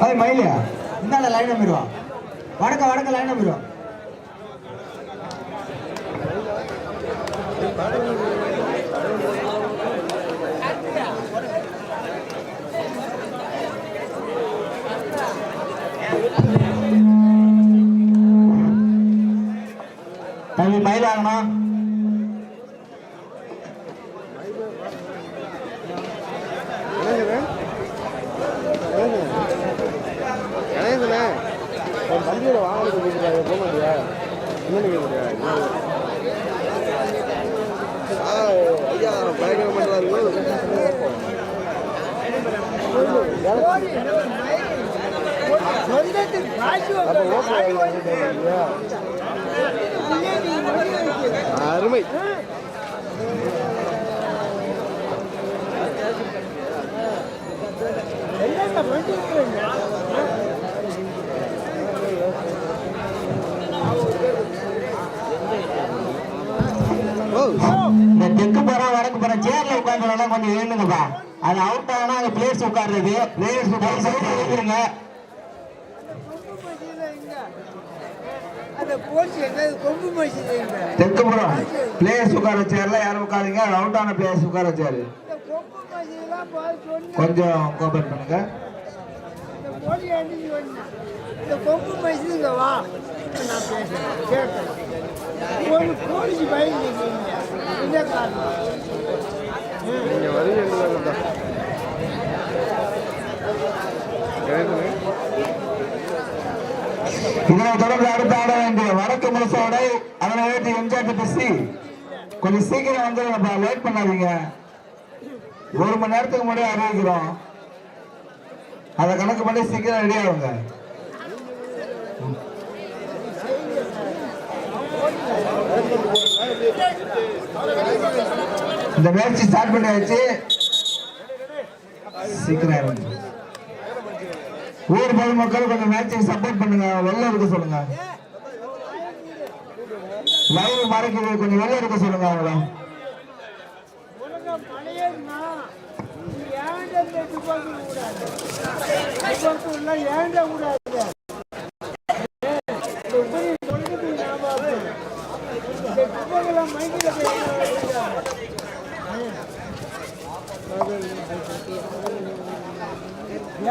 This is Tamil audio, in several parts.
அது மயிலியா இந்தாண்ட லைன் நம்பிடுவா வடக்க வடக்க லைன் நம்பிடுவா தம்பி மயிலாகண்ணா கணேசனே ஐயா பயங்கரம் பண்ணுறாரு அப்போ ஓகே அருமை இந்த தெற்கு போறோம்? வடக்கு போறோம். சேர்ல உட்காந்துலாம் கொஞ்சம் எழுந்துங்கப்பா. அது அவுட் ஆனா அங்க பிளேஸ் உட்கார்றது பிளேயர்ஸ் உட்காந்துருங்க தெற்கு போறோம். பிளேஸ் உட்கார சேர்ல யாரும் உட்காருங்க? அவுட் ஆன பிளேஸ் உட்கார சேரு கொஞ்சம் கோபரேட் பண்ணுங்க. இந்த கொம்பு வா. நான் பேசுறேன். கேட்கறேன். ஒரு போலீஸ் பயந்து என்ன காரணம் நீங்கள் வருவீங்க இதனை தொடர்ந்து அடுத்து ஆட வேண்டிய வடக்கு முரசோடை அதனை ஏற்றி எம்ஜிஆர் பேசி கொஞ்சம் சீக்கிரம் வந்துருங்கப்பா லேட் பண்ணாதீங்க. ஒரு மணி நேரத்துக்கு முன்னாடி அறிவிக்கிறோம். அதை கணக்கு பண்ணி சீக்கிரம் ரெடி ஆகுங்க. இந்த முயற்சி ஸ்டார்ட் பண்ணியாச்சு. சீக்கிரம் ஆயிடுங்க ஊர் பொதுமக்கள் கொஞ்சம் மேட்சிங் சப்போர்ட் பண்ணுங்க. வெளில இருக்க சொல்லுங்க. லைவ் மறைக்குது. கொஞ்சம் வெளில இருக்க சொல்லுங்க அவங்கள. உலகம் கூடாது துப்பாக்கிலாம் கூடாது துப்பாக்கெல்லாம் மைக்கில் போய்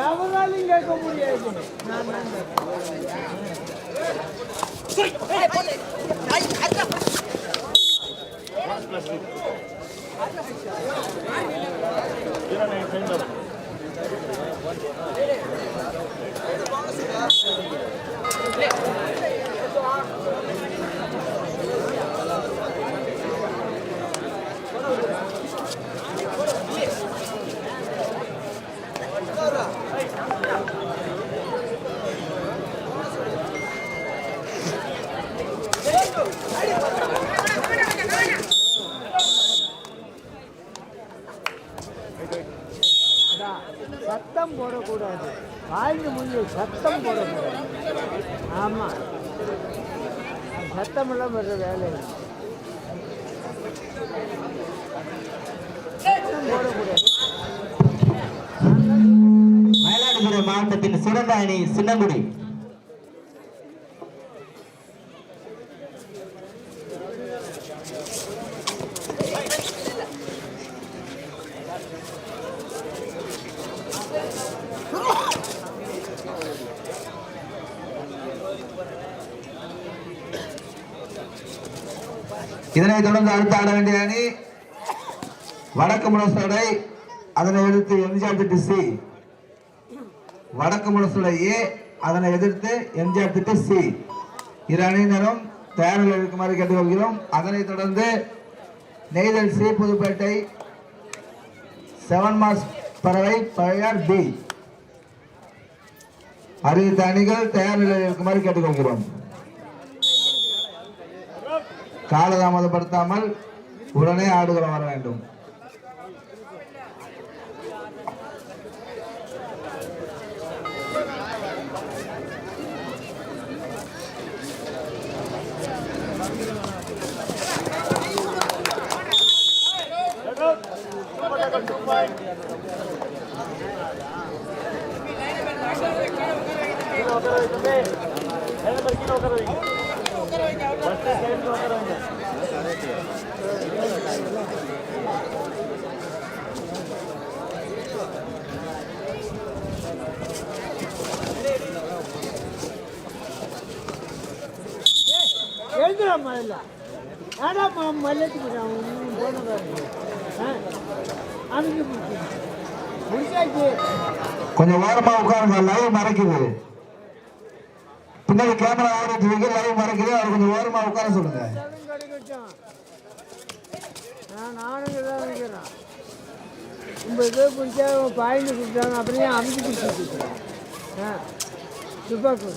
எவனாலையும் கேட்க முடியாது நான் நம்புறேன். மயிலாடுதுறை மாவட்டத்தின் சிறந்த அணி சின்னங்குடி. இதனைத் தொடர்ந்து அடுத்து ஆட வேண்டிய அணி வடக்கு முரசோடை அதனை எதிர்த்து எம்ஜிஆர் திட்டு சி. வடக்கு முரசோடை ஏ அதனை எதிர்த்து எம்ஜிஆர் திட்டு சி. இரு அணியினரும் தயாரில் இருக்குமாறு கேட்டுக்கொள்கிறோம். அதனைத் தொடர்ந்து நெய்தல் சி புதுப்பேட்டை செவன் மாஸ் பறவை பழையார் பி. அறிவித்த அணிகள் தயார் நிலையில் இருக்குமாறு கேட்டுக்கொள்கிறோம். காலதாமதப்படுத்தாமல் உடனே ஆடுகளம் வர வேண்டும் எழுதுறா முதல்ல ஏடாம்மா மல்லத்துக்கு கொஞ்சம் ஓரமா உட்காருங்க லைவ் மறைக்குது. பின்னாடி கேமரா ஆடிட்டு இருக்கு. லைவ் மறைக்குது அவர் கொஞ்சம் ஓரமா உட்கார சொல்லுங்க. இருந்தாலும் கிடைக்கட்டும் நானும் நினைக்கிறேன். பிடிச்சா பாயிண்ட் கொடுத்தாங்க அப்படியே அமைச்சு கொடுத்துருக்கேன் ஆ துப்பாக்கு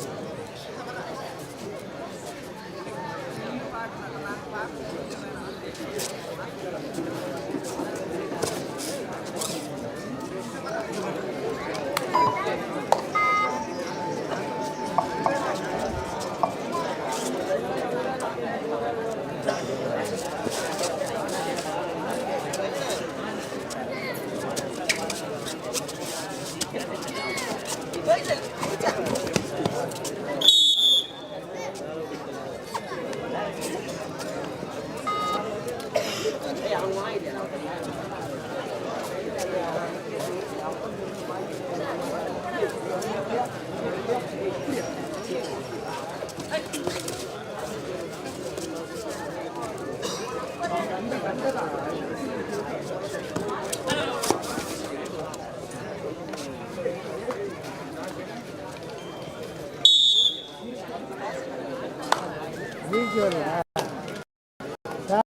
ரீச் வரல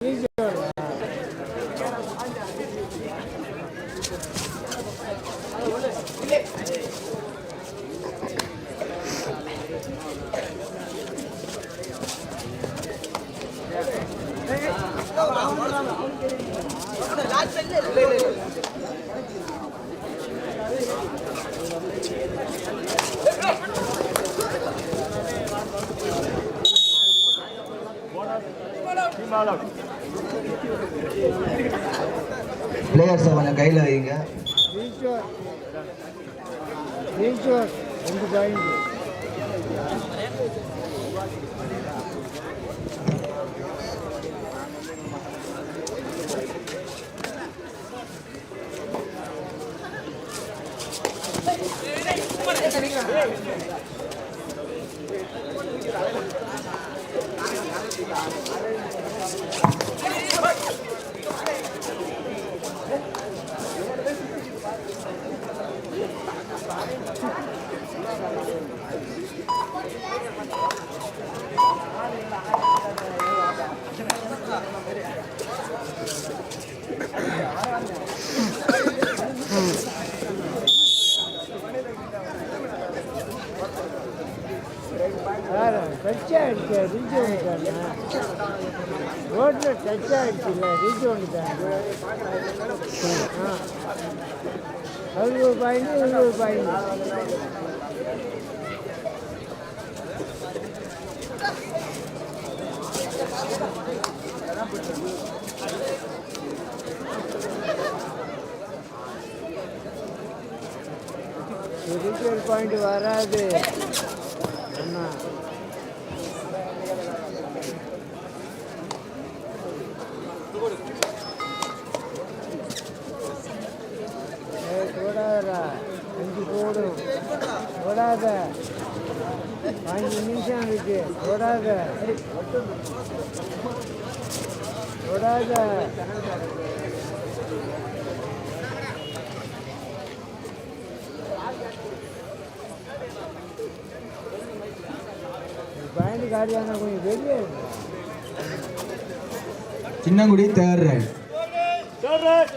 ரீச் வரல பிளேயர்ஸ் கொஞ்சம் கையில் வைங்க Thank you. Thank you. டச்சாக வர் ஆகிடுச்சு ரீச் ஒன்று ரோட்டில் டச் ஆகிடுச்சு இல்லை ரீச் ஒன்று ஆ. அது ஒரு பாயிண்ட் இது ஒரு பாயிண்ட். ஒரு பாயிண்ட் வராது அண்ணா ஏய், போடாதடா அஞ்சு போடும் போடாத அஞ்சு நிமிஷம் இருக்கு போடாத போடாத பயந்து காரியான கொஞ்சம் வெளியே சின்னங்குடி தேர்றேன் ரைட்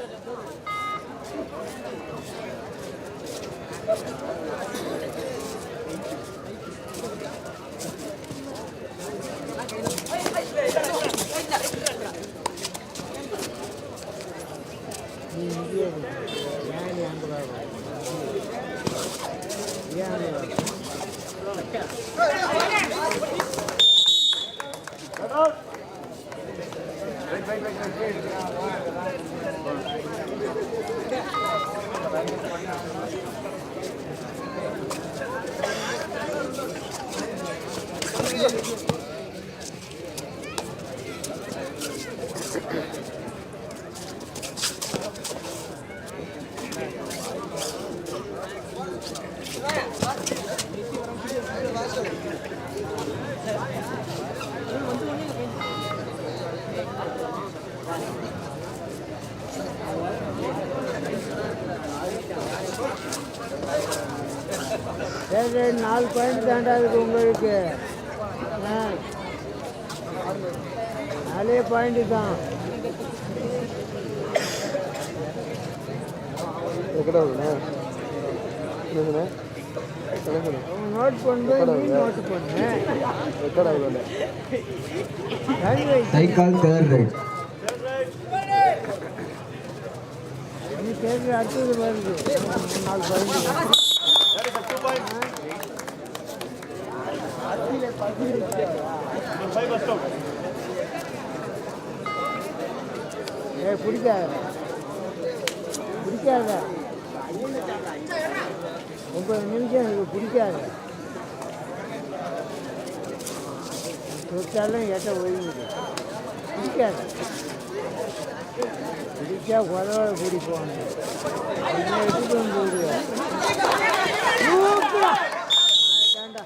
நீ இங்கேயே இரு. ஏன் நீ அங்கே வர? ஏன் அங்கே வர? சரி நாலு பாயிண்ட் தாண்டா இருக்கு உங்களுக்கு. நாலே பாயிண்ட் தான். நோட் பண்ணு. நீ நோட் பண்ணு சைக்கால் தேர்ட் ரைட் நீ கேட்குற அடுத்தது வருது நாலு பாயிண்ட் ஏ பிடிக்காத பிடிக்காத ஒன்பது நிமிஷம் எனக்கு பிடிக்காது தொட்டாலும் எட்ட ஒழுங்குது. பிடிக்காது பிடிச்சா உதவ பிடிப்போம் என்ன எடுத்துட்டு வந்து விடுவேன் சூப்பரா. அதான்டா.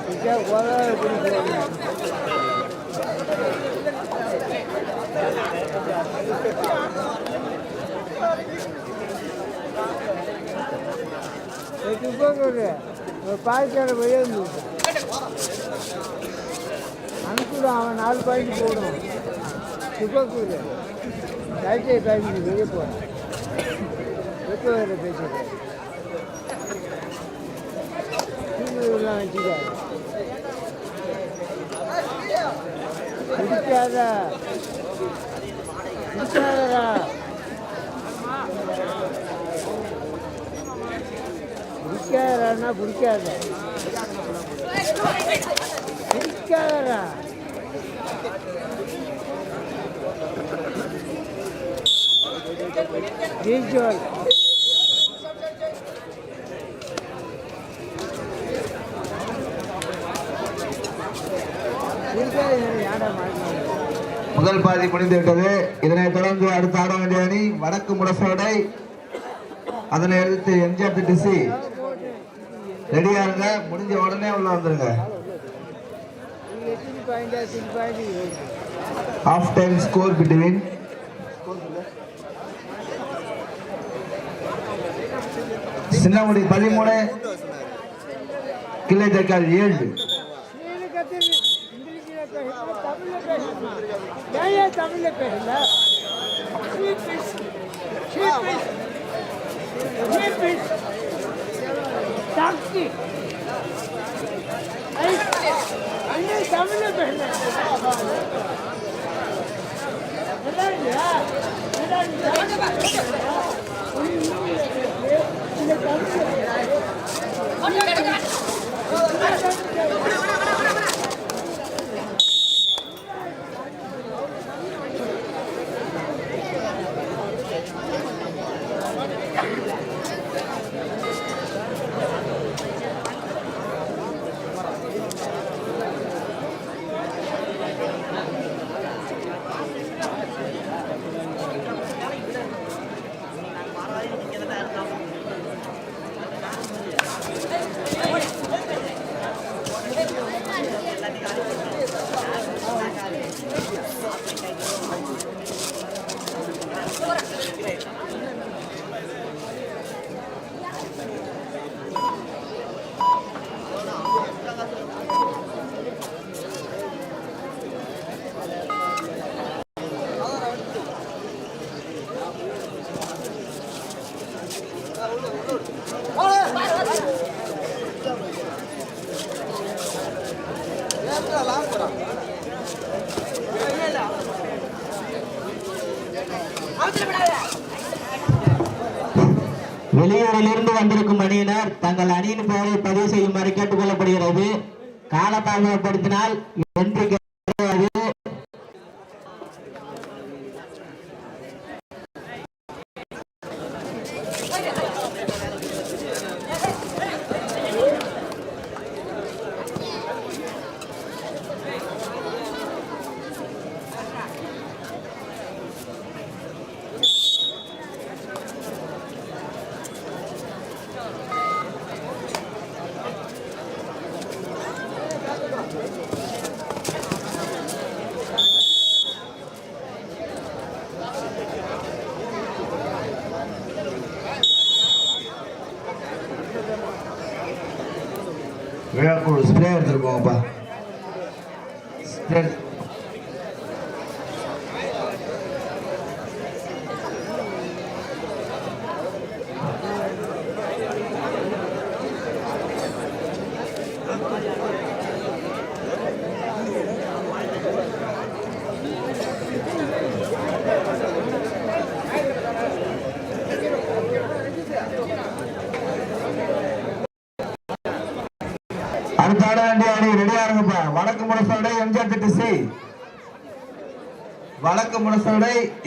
பிடிச்சா உதவ பிடிப்போம் துப்பாக்கூடு ஒரு பாய்க்கார வெளியே வந்து அவன் நாலு பாயிண்ட் போடும் துப்பாக்கூடு லைட்டை பாயிண்ட் வெளியே போகிறேன் வெப்ப வேறு பேசுகிறேன் வச்சுக்காரு பிடிக்காத பிடிக்காதடா. பிடிக்காதடா பிடிக்காத. பிடிக்காதடா ஜெயிச்சோல் முதல் பாதி முடிந்துவிட்டது. இதனைத் தொடர்ந்து அடுத்த ஆட வேண்டிய அணி வடக்கு முரசோடை. அதனை அடுத்து எம்ஜிஆர் டிசி ரெடியா இருங்க முடிஞ்ச உடனே உள்ள வந்துருங்க. எத்தனை ஹாஃப் டைம் ஸ்கோர் பிட்வீன் சின்னமுடி பதிமூணு கிளை தக்கால் ஏழு. நீனு டாக்ஸி அண்ணே தமிழ்ல பேசல காலதாமதப்படுத்தினால் வெற்றி Goba.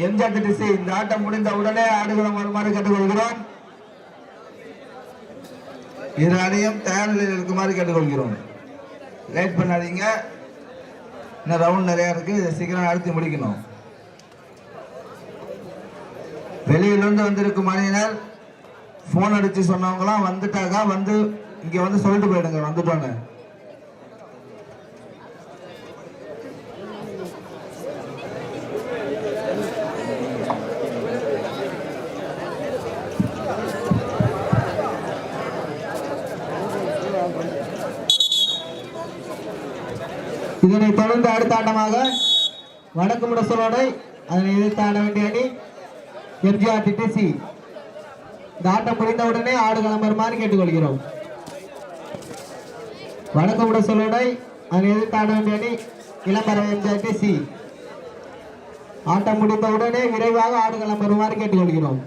முரசோடை எம்ஜிஆர் இந்த ஆட்டம் முடிந்த உடனே ஆடுகளம் வருமாறு கேட்டுக்கொள்கிறோம். இரு அணியும் தயார் நிலையில் இருக்குமாறு கேட்டுக்கொள்கிறோம். லேட் பண்ணாதீங்க. இன்னும் ரவுண்ட் நிறைய இருக்கு. இதை சீக்கிரம் அழுத்தி முடிக்கணும். வெளியிலிருந்து வந்திருக்கும் அணியினர் ஃபோன் அடிச்சு சொன்னவங்களாம் வந்துட்டாங்க. வந்து இங்க வந்து சொல்லிட்டு போயிடுங்க வந்துட்டோன்னு இதனைத் தொடர்ந்து அடுத்த ஆட்டமாக வடக்கு முடசலோடை அதனை எதிர்த்து ஆட வேண்டிய அணி எம்ஜிஆர் டிடிசி இந்த ஆட்டம் முடிந்தவுடனே ஆடு கிளம்புமாறு கேட்டுக்கொள்கிறோம். வடக்கு முடசலோடை அதனை எதிர்த்து ஆட வேண்டிய அணி இளம்பரம் எம்ஜிஆர் டிசி ஆட்டம் முடிந்தவுடனே விரைவாக ஆடு கிளம்புமாறு கேட்டுக்கொள்கிறோம்.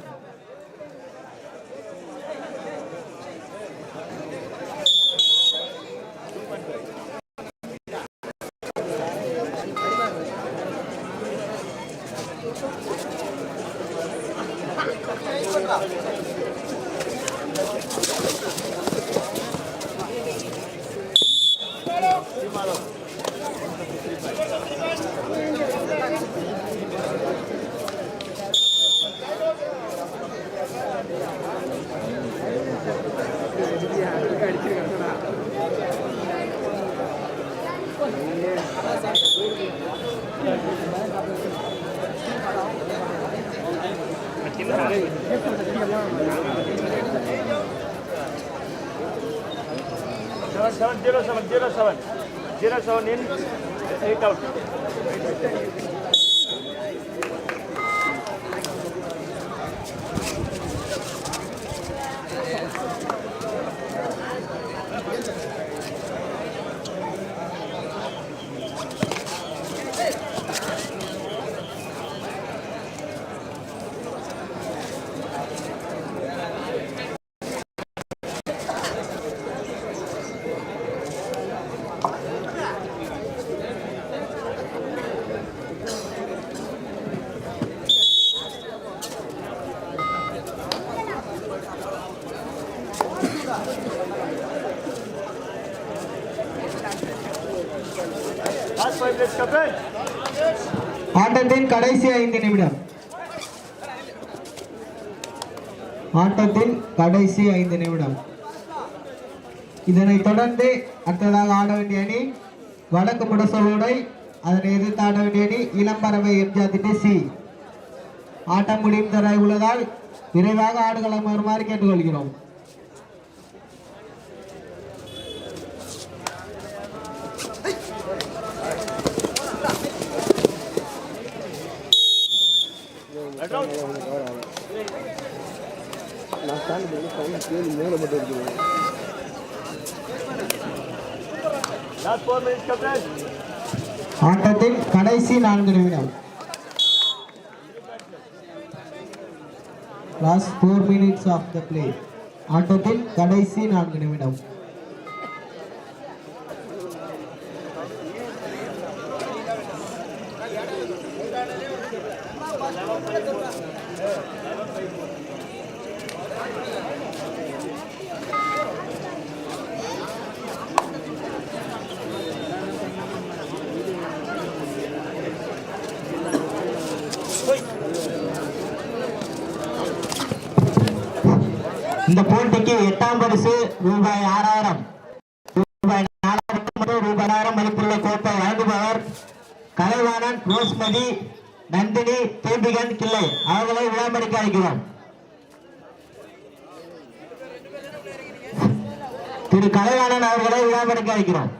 07 07 07 07 in 8 out. ஆட்டத்தின் கடைசி ஐந்து நிமிடம். ஆட்டத்தின் கடைசி ஐந்து நிமிடம். இதனைத் தொடர்ந்து அடுத்ததாக ஆட வேண்டிய அணி வடக்கு முடசலோடை அதனை எதிர்த்து ஆட வேண்டிய அணி இளம்பறவை எம்ஜிஆர் திட்டி சி. ஆட்டம் முடியும் தர உள்ளதால் விரைவாக ஆடுகளம் வருமாறு கேட்டுக்கொள்கிறோம். நான் ஸ்டாண்ட் பண்ணி சவுண்ட் கேள்வி மேலே மட்டும் இருக்குது ஆட்டத்தின் கடைசி நான்கு நிமிடம். Last four minutes of the play ஆட்டத்தின் கடைசி நான்கு நிமிடம் இந்த போட்டிக்கு எட்டாம் பரிசு ரூபாய் ஆறாயிரம். ரூபாய் நாலாயிரம் ரூபாய் ஆயிரம் மதிப்புள்ள கோப்பை வழங்குபவர் கலைவாணன் ரோஸ்மதி நந்தினி தீபிகன் கிள்ளை. அவர்களை விளம்பரிக்க அழைக்கிறோம். திரு கலைவாணன் அவர்களை விளம்பரிக்க அழைக்கிறோம்.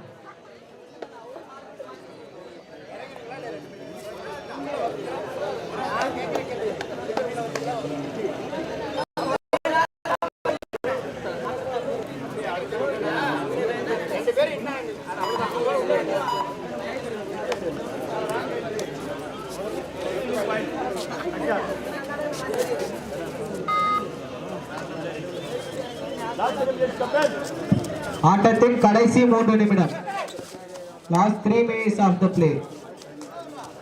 ஆட்டத்தின் கடைசி மூன்று நிமிடம். Last three minutes of the play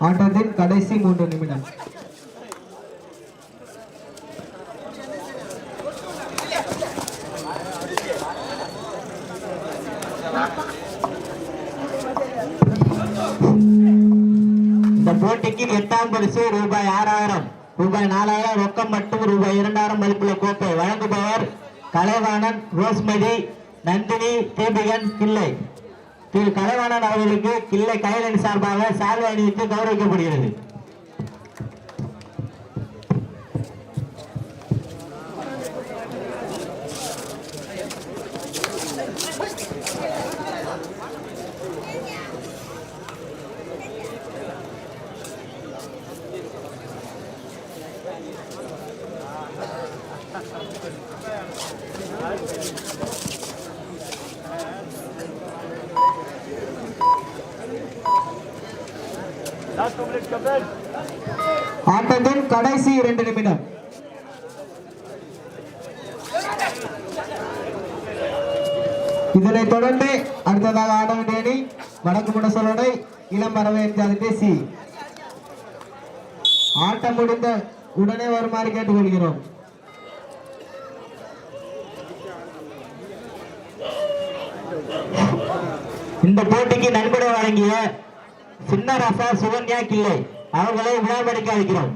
ஆட்டத்தின் கடைசி மூன்று நிமிடம். பரிசு ரூபாய் ஆறாயிரம். ரூபாய் நாலாயிரம் ரொக்கம் மற்றும் ரூபாய் இரண்டாயிரம் மதிப்புள்ள கோப்பை வழங்குபவர் கலைவாணன் ரோஸ்மதி நந்தினி தீபிகன் கிள்ளை திரு கலைவாணன் அவர்களுக்கு கிள்ளை கைலன் சார்பாக சால்வை அணிவித்து கௌரவிக்கப்படுகிறது Last two minutes, captain. ஆட்டத்தின் கடைசி இரண்டு நிமிடம் இதனைத் தொடர்ந்து அடுத்ததாக ஆட வடக்கு முடசலோடை இளம் பறவை பேசி சி ஆட்டம் முடிந்த உடனே வருமாறு கேட்டுக்கொள்கிறோம். இந்த போட்டிக்கு நன்கொடை வழங்கிய சின்னராசா சுகன்யா கிள்ளை. அவர்களை விழாபடிக்க அழைக்கிறோம்.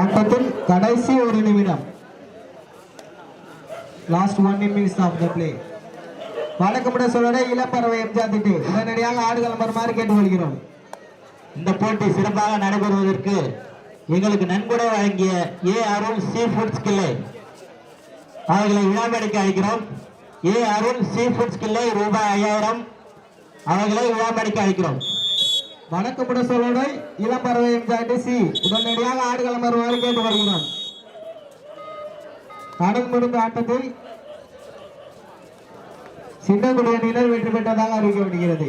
ஆட்டத்தின் கடைசி ஒரு நிமிடம். Last one minutes of the play வடக்குமுட சொல்வதை இளப்பறவை எம்ஜிஆர் திட்டு. உடனடியாக ஆடுகளம் வருமாறு கேட்டுக்கொள்கிறோம். இந்த போட்டி சிறப்பாக நடைபெறுவதற்கு எங்களுக்கு நன்கொடை வழங்கிய ஏ அருள் சீ ஃபுட்ஸ் கிளை அவர்களை விழாமடிக்க அழைக்கிறோம். ஏ அருள் சீ ஃபுட்ஸ் கிளை ரூபாய் ஐயாயிரம் அவர்களை விழாமடிக்க அழைக்கிறோம். வணக்கப்பட சொல்வதை இளப்பறவை எம்ஜிஆர் சி. உடனடியாக ஆடுகளம் வருமாறு கேட்டுக்கொள்கிறோம். நடந்து முடிந்த ஆட்டத்தில் சின்னக்குடி அணியினர் வெற்றி பெற்றதாக அறிவிக்கப்படுகிறது.